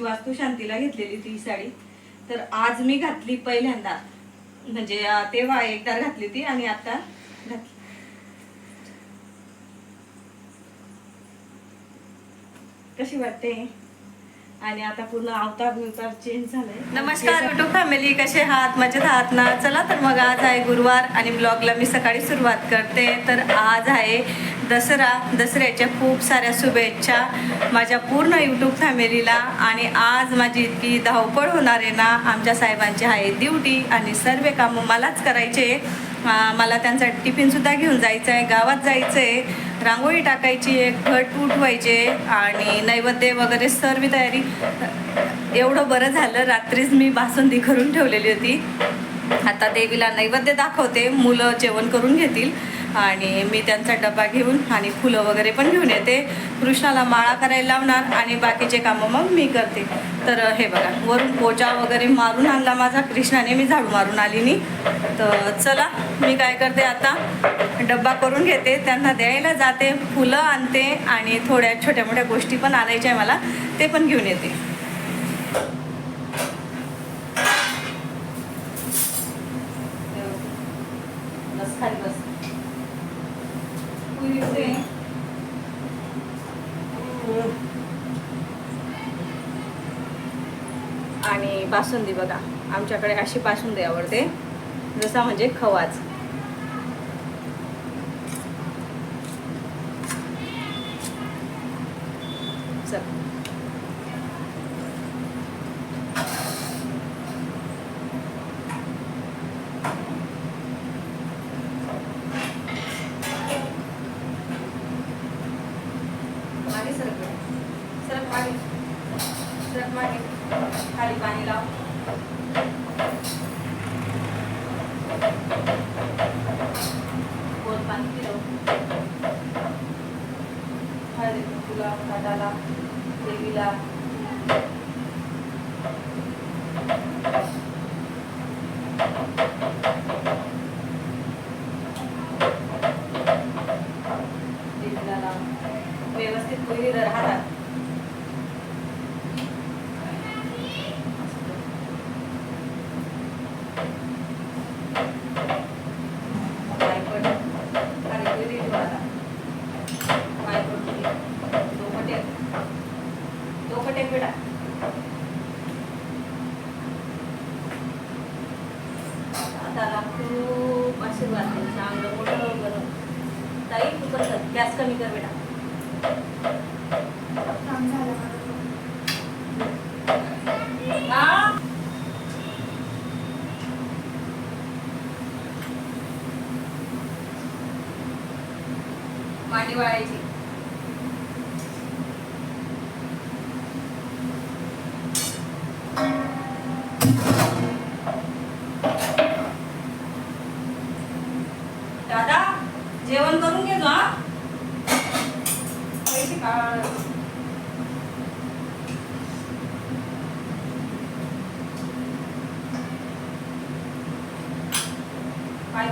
वास्तुशांतीला घेतलेली ती साडी. तर आज मी घातली पहिल्यांदा. म्हणजे तेव्हा एकदा घातली ती आणि आता घातली. कशी वाटते? आणि आता पूर्ण अवतार बिवतार चेंज झालाय. नमस्कार युट्यूब फॅमिली कसे आहात? मजेत आहात ना? चला तर मग आज आहे गुरुवार आणि ब्लॉगला मी सकाळी सुरुवात करते. तर आज आहे दसरा. दसऱ्याच्या खूप साऱ्या शुभेच्छा माझ्या पूर्ण यूट्यूब फॅमिलीला आणि आज माझी इतकी धावपळ होणार आहे ना? आमच्या साहेबांची आहे ड्युटी आणि सर्व कामं मलाच करायचे. मला त्यांचा टिफिनसुद्धा घेऊन जायचं आहे गावात जायचं आहे रांगोळी टाकायची आहे घट उठवायचे आणि नैवेद्य वगैरे सर्व तयारी. एवढं बरं झालं रात्रीच मी बासुंदी करून ठेवलेली होती. आता देवीला नैवेद्य दाखवते मुलं जेवण करून घेतील. आणि मी त्यांचा डबा घेऊन आणि फुलं वगैरे पण घेऊन येते. कृष्णाला माळा करायला लावणार आणि बाकीचे कामं मग मी करते. तर हे बघा वरून पोचा वगैरे मारून आणला माझा. कृष्णाने मी झाडू मारून आली नी तर चला मी काय करते आता? डब्बा करून घेते. त्यांना द्यायला जाते. फुलं आणते आणि थोड्या छोट्या मोठ्या गोष्टी पण आणायच्या आहे मला. ते पण घेऊन येते. बस खाली बस. आणि बासुंदी बघा आमच्याकडे अशी बासुंदी आवडते. जसा म्हणजे खवाच चल मागे सरक बेटा. सरक मागे सरक मागे खाली पाणी लाव गोल पाणी फिरव हळदी कुंकूला हाताला देवीला देवीला लाव व्यवस्थित पहिली धर हातात पाय पड खाली पहिली ठेव आता पाय पड खाली. डोकं टेक डोकं टेक बेटा हाताला खूप आशीर्वाद दे. चांगलं मोठं बरं ताई तू कर गॅस कमी कर बेटा हा? मांडी वाळायची दादा जेवण करून घेतो हा पैसे काढ पाय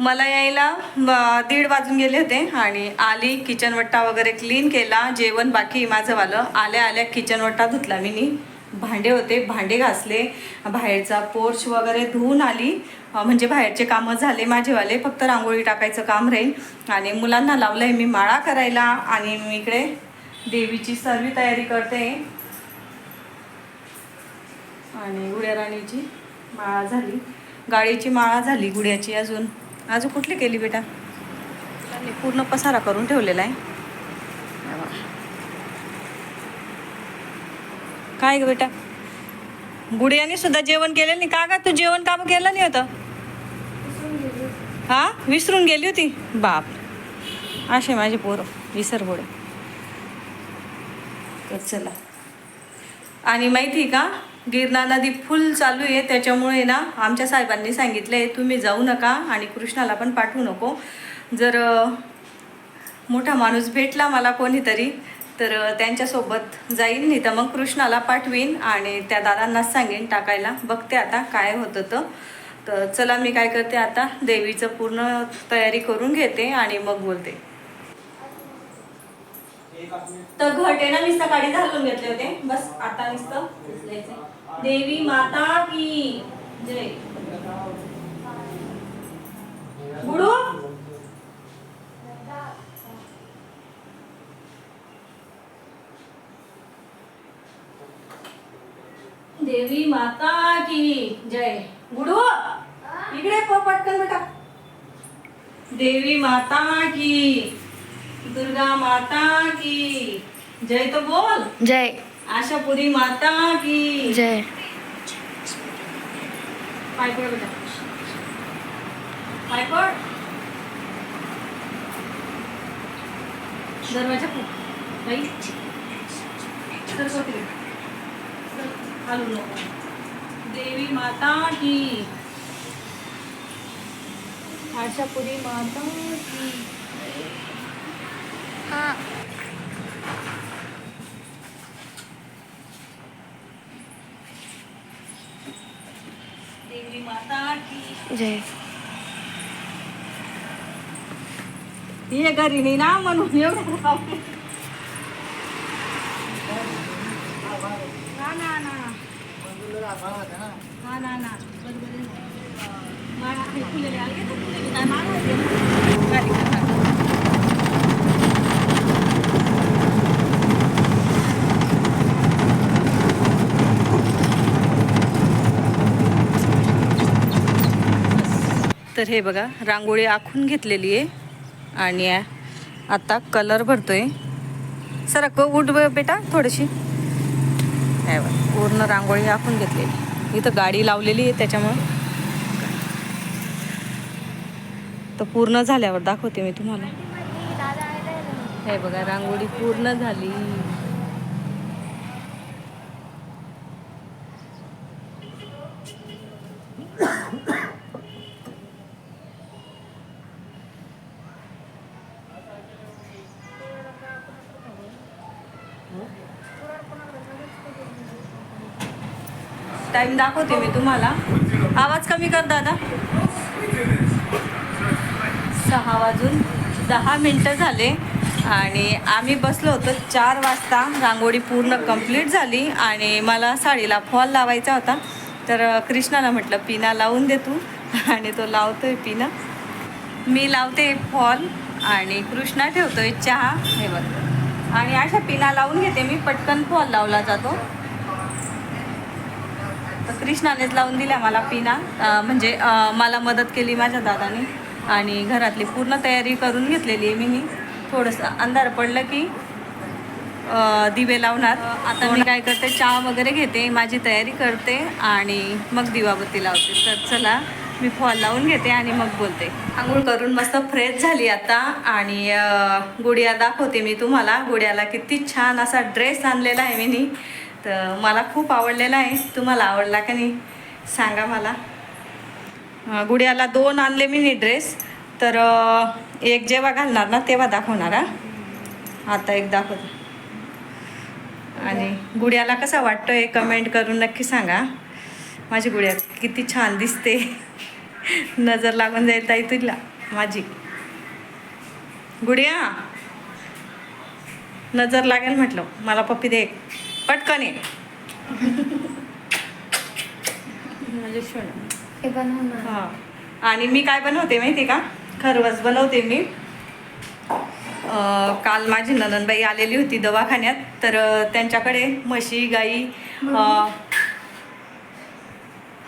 मला यायला दीड वाजून गेले होते आणि आली किचनवट्टा वगैरे क्लीन केला जेवण बाकी माझंवालं आल्या आल्या किचनवट्टा धुतला मी नी. भांडे होते भांडे घासले. बाहेरचा पोर्च वगैरे धुवून आली. म्हणजे बाहेरचे कामं झाले माझेवाले फक्त रांगोळी टाकायचं काम राहील. आणि मुलांना लावलं आहे मी माळा करायला आणि मी इकडे देवीची सर्व तयारी करते. आणि गुड्या राणीची माळा झाली. गाडीची माळा झाली गुड्याची अजून. अजून कुठली केली बेटा? त्यांनी पूर्ण पसारा करून ठेवलेला आहे. काय ग बेटा? गुडियाने सुद्धा जेवण केलेलं नाही. का का तू जेवण काम केलं नाही होतं? हा? विसरून गेली होती? बाप. असे माझे पोरं विसरगोडे तर चला. आणि माहिती आहे का? गिरणा नदी फुल चालू आहे. त्याच्यामुळे ना आमच्या साहेबांनी सांगितलं आहे तुम्ही जाऊ नका आणि कृष्णाला पण पाठवू नको. जर मोठा माणूस भेटला मला कोणीतरी तर त्यांच्यासोबत जाईन. नाही तर मग कृष्णाला पाठवीन आणि त्या दादांनाच सांगेन टाकायला. बघते आता काय होतं तर. तर चला मी काय करते आता देवीचं पूर्ण तयारी करून घेते आणि मग बोलते. तर घट आहे ना मी सकाळी घालून घेतले होते. बस आता नुसतं देवी माता की जय. बुडू? देवी माता की जय. गुडू इकडे पटकन बेटा. देवी माता की दुर्गा माता की। जय तो बोल। जय। आशापुरी माता की। जय। पाय पड बेटा। पाय पड दरवाजा पड बाई सर तिकडे सर, हालू नको देवी माता की। आशापुरी माता की। हाँ देवी माता की जय हे घरी नाही ना म्हणून एवढं राव. ना ना ना हा ना ना बरोबर आहे. माळा आहे, फुलेले आले का फुलेले? काय माळा आहे ते? घाली का? तर हे बघा रांगोळी आखून घेतलेली आहे. आणि आता कलर भरतोय. सरक उठ बेटा थोडीशी. हे बघा पूर्ण रांगोळी आखून घेतलेली. इथं गाडी लावलेली आहे त्याच्यामुळं. तर पूर्ण झाल्यावर दाखवते मी तुम्हाला. हे बघा रांगोळी पूर्ण झाली. टाइम दाखवते मी तुम्हाला. आवाज कमी कर दादा. सहा वाजून दहा मिनटं झाले आणि आम्ही बसलो होतो चार वाजता. रांगोळी पूर्ण कंप्लीट झाली आणि मला साडीला फॉल लावायचा होता. तर कृष्णाला म्हटलं पिना लावून दे तू. आणि तो लावतो आहे पिना. मी लावते फॉल आणि कृष्णा ठेवतो आहे चहा. हे बघ. आणि अशा पिना लावून घेते मी पटकन फॉल लावला जातो. कृष्णानेच लावून दिल्या मला पिना. म्हणजे मला मदत केली माझ्या दादाने. आणि घरातली पूर्ण तयारी करून घेतलेली आहे मी थोडंसं अंधार पडलं की दिवे लावणार. आता मी काय करते चहा वगैरे घेते माझी तयारी करते आणि मग दिवाबत्ती लावते. तर चला मी फॉल लावून घेते आणि मग बोलते. आंघोळ करून मस्त फ्रेश झाली आता आणि गुडिया दाखवते मी तुम्हाला. गुडियाला किती छान असा ड्रेस आणलेला आहे मी तर मला खूप आवडलेला आहे तुम्हाला आवडला का नाही? सांगा मला. गुडियाला दोन आणले मी ड्रेस तर एक जेव्हा घालणार ना तेव्हा दाखवणार हा? आता एक दाखव आणि गुडियाला कसा वाटतोय कमेंट करून नक्की सांगा. माझी गुडिया किती छान दिसते. नजर लागून जाईल ताई तुला. माझी. गुडिया नजर लागेल म्हटलं. मला पप्पी दे. एक. पटकन ये. हे बनवणार. हां. आणि मी काय बनवते माहिती का? खरवस बनवते मी. काल माझी ननंदबाई आलेली होती दवाखान्यात तर त्यांच्याकडे म्हशी गाई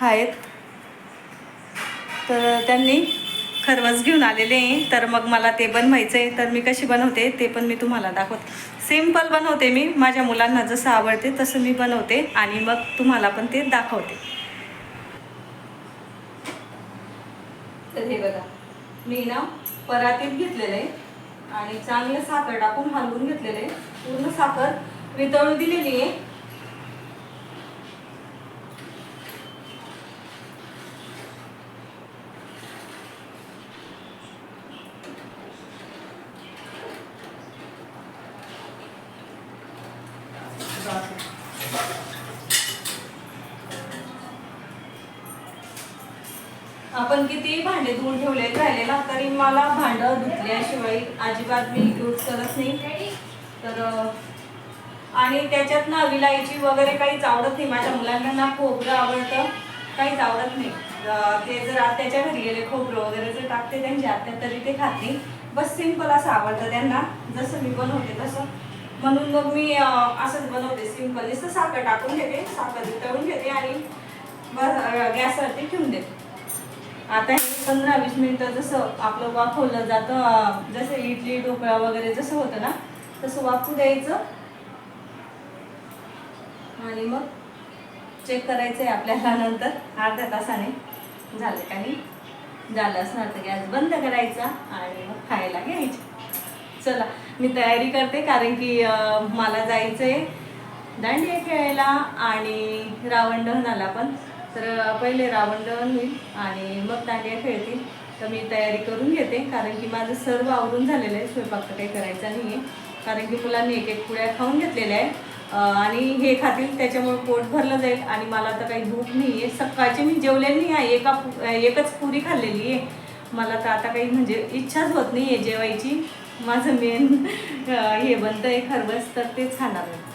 आहेत. तर त्यांनी खरवस घेऊन आलेले आहे. तर मग मला ते बनवायचं आहे तर मी कशी बनवते ते पण मी तुम्हाला दाखवते. सिंपल बनवते मी. माझ्या मुलांना जसं आवडते तसं मी बनवते आणि मग तुम्हाला पण ते दाखवते. तर हे बघा. मी ना परातीत घेतलेलं आहे आणि चांगलं साखर टाकून हलवून घेतलेलं आहे. पूर्ण साखर वितळू दिलेली आहे. धुतल्याशिवाय अजिबात मी यूज करत नाही. तर आणि त्याच्यात ना विलायची वगैरे काहीच आवडत नाही. माझ्या मुलांना ना खोबरं आवडतं काहीच आवडत नाही. ते जर आत्याच्या घरी गेले खोबरं वगैरे जर टाकते त्यांच्या आत्या तरी ते खात नाही. बस सिंपल असं आवडतं त्यांना. जसं मी बनवते तसं. म्हणून मग मी असंच बनवते सिंपल नुसतं साखर टाकून घेते साखर तळून घेते आणि बस गॅसवरती ठेवून देते. आता हे पंधरा वीस मिनटं जसं आपलं वाफवलं जातं जसं इडली ढोकळा वगैरे जसं होतं ना तसं वाफू द्यायचं. आणि मग चेक करायचं आहे आपल्याला नंतर अर्ध्या तासाने. झालं काही झालं असणार तर गॅस बंद करायचा आणि मग खायला घ्यायचं. चला मी तयारी करते कारण की मला जायचं आहे दांडिया खेळायला आणि रावण दहनाला पण. तर पहिले रावण दहन होईल आणि मग दांडिया खेळतील. तर मी तयारी करून घेते कारण की माझं सर्व आवरून झालेलं आहे. स्वयंपाक तर काही करायचा नाही आहे कारण की मुलांनी एक एक पुड्या खाऊन घेतलेल्या आहे आणि हे खातील त्याच्यामुळे पोट भरलं जाईल. आणि मला तर काही भूक नाही आहे सकाळची मी जेवलेली नाही. आहे एका पु- एकच पुरी खाल्लेली आहे. मला तर आता काही म्हणजे इच्छाच होत नाही आहे जेवायची. माझं मेन हे बनतं आहे खरबस तर तेच खाणार आहे.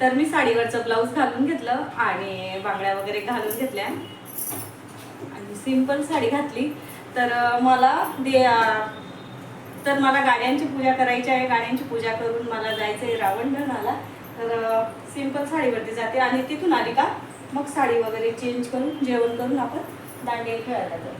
तर मी साडीवरचं ब्लाऊज घालून घेतलं आणि बांगड्या वगैरे घालून घेतल्या. आणि सिंपल साडी घातली. तर मला दे तर मला गाड्यांची पूजा करायची आहे. गाड्यांची पूजा करून मला जायचं आहे रावण तर सिंपल साडीवरती जाते. आणि तिथून आली का मग साडी वगैरे चेंज करून जेवण करून आपण दांडिया खेळायला जाऊ.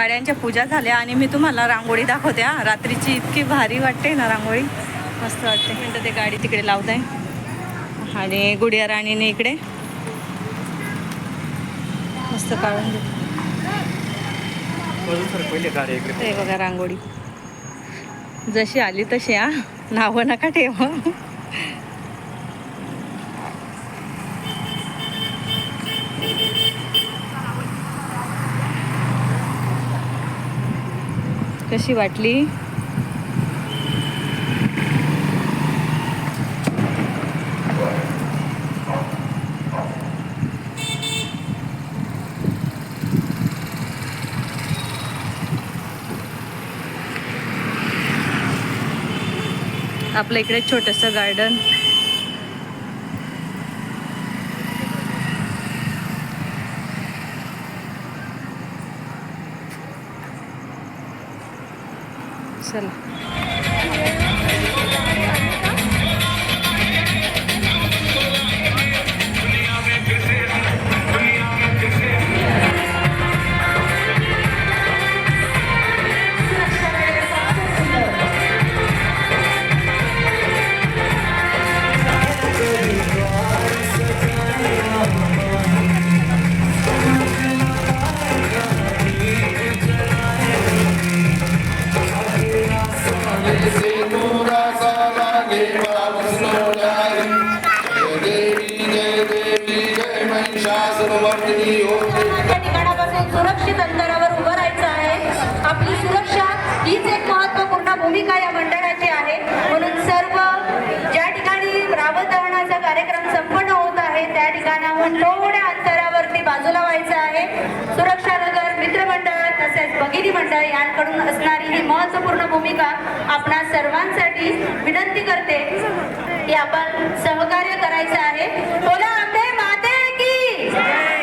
गाड्यांच्या पूजा झाल्या आणि मी तुम्हाला रांगोळी दाखवते हा. रात्रीची इतकी भारी वाटते ना रांगोळी. मस्त वाटते. मिनटं ते गाडी तिकडे लावत आहे आणि गुडिया राणीने इकडे. मस्त काढून ते बघा रांगोळी. जशी आली तशी हा. नावं नका ठेव. कशी वाटली? आपलं इकडे छोटंसं गार्डन आणि बाजूला व्हायचं आहे. सुरक्षा नगर मित्रमंडळ तसेच भगिनी मंडळ यांकडून असणारी ही महत्त्वपूर्ण भूमिका आपणा सर्वांसाठी विनंती करते की आपण सहकार्य करायचं आहे. बोला आंबे माते की!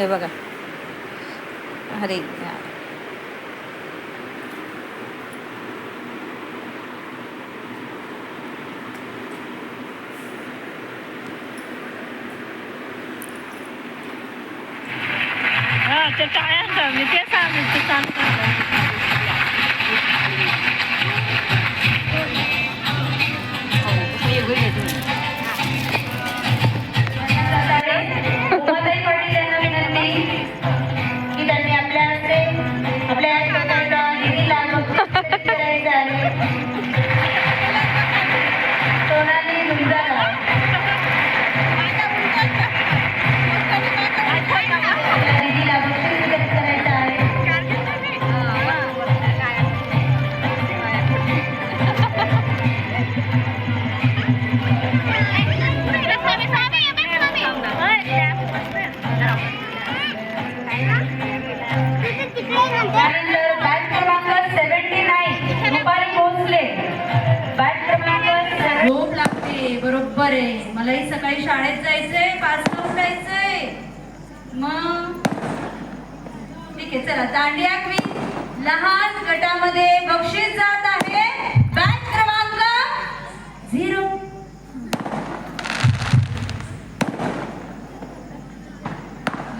हे बघा. अरे ते टाळ्या मी? ते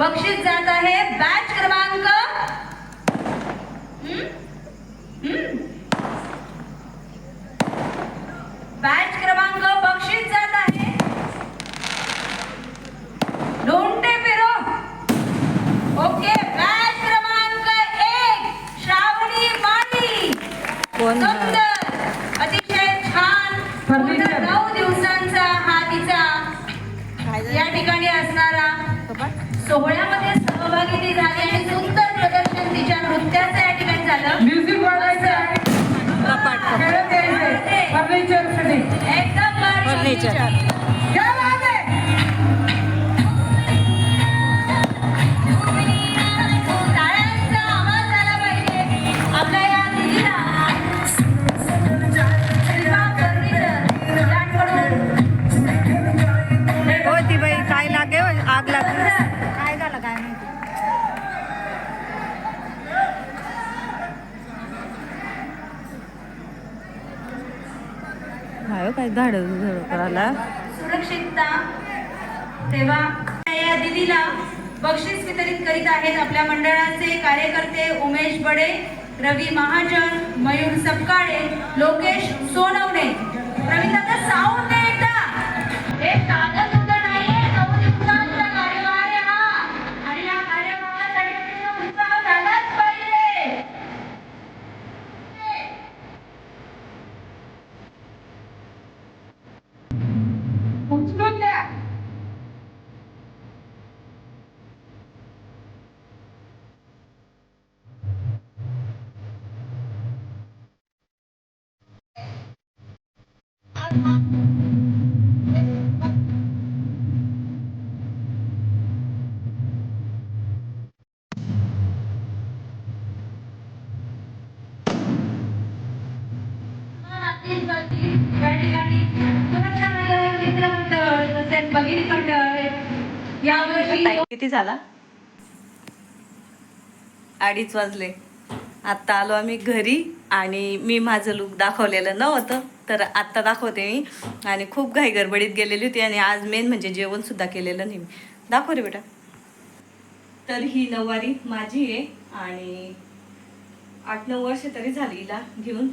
बक्षीस जात आहे. बॅच क्रमांक 内政。धाड धड करायला. सुरक्षितता तेव्हा या दिदीला बक्षीस वितरित करीत आहेत आपल्या मंडळाचे कार्यकर्ते उमेश बडे रवी महाजन मयूर सपकाळे लोकेश सोनवणे. टाईम किती झाला? अडीच वाजले. आत्ता आलो आम्ही घरी आणि मी माझं लुक दाखवलेलं नव्हतं तर आत्ता दाखवते मी. आणि खूप घाई गडबडीत गेलेली होती आणि आज मेन म्हणजे जेवण सुद्धा केलेलं नाही मी. दाखव रे बेटा. तर ही नऊवारी माझी आहे आणि आठ नऊ वर्ष तरी झाली हिला घेऊन.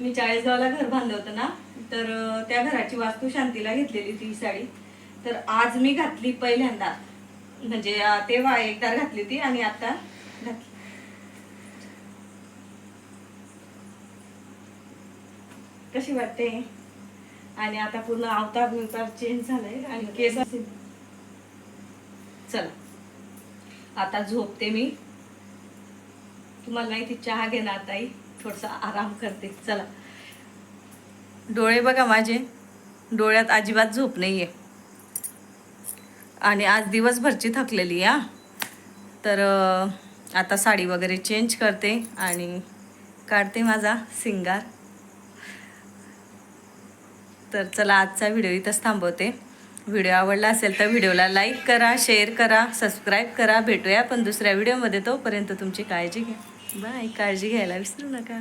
मी चाळीसगावला घर बांधलं होतं ना तर त्या घराची वास्तू शांतीला घेतलेली ती साडी. तर आज मी घातली पहिल्यांदा. म्हणजे तेव्हा एकदा घातली ती आणि आता घातली. कशी वाटते? आणि आता पूर्ण अवतार बिवतार चेंज झालाय आणि केस चला. आता झोपते मी. तुम्हाला माहिती चहा घेणार ताई. थोडसा आराम करते. चला. डोळे बघा माझे. डोळ्यात अजिबात झोप नाही आहे आणि आज दिवसभरची थकलेली आ तर आता साडी वगैरे चेंज करते आणि काढते माझा सिंगार. तर चला आजचा व्हिडिओ इथंच थांबवते. व्हिडिओ आवडला असेल तर व्हिडिओला लाईक करा शेअर करा सबस्क्राईब करा. भेटूया पण दुसऱ्या व्हिडिओमध्ये. तोपर्यंत तुमची काळजी घ्या. बाय काळजी घ्यायला विसरू नका.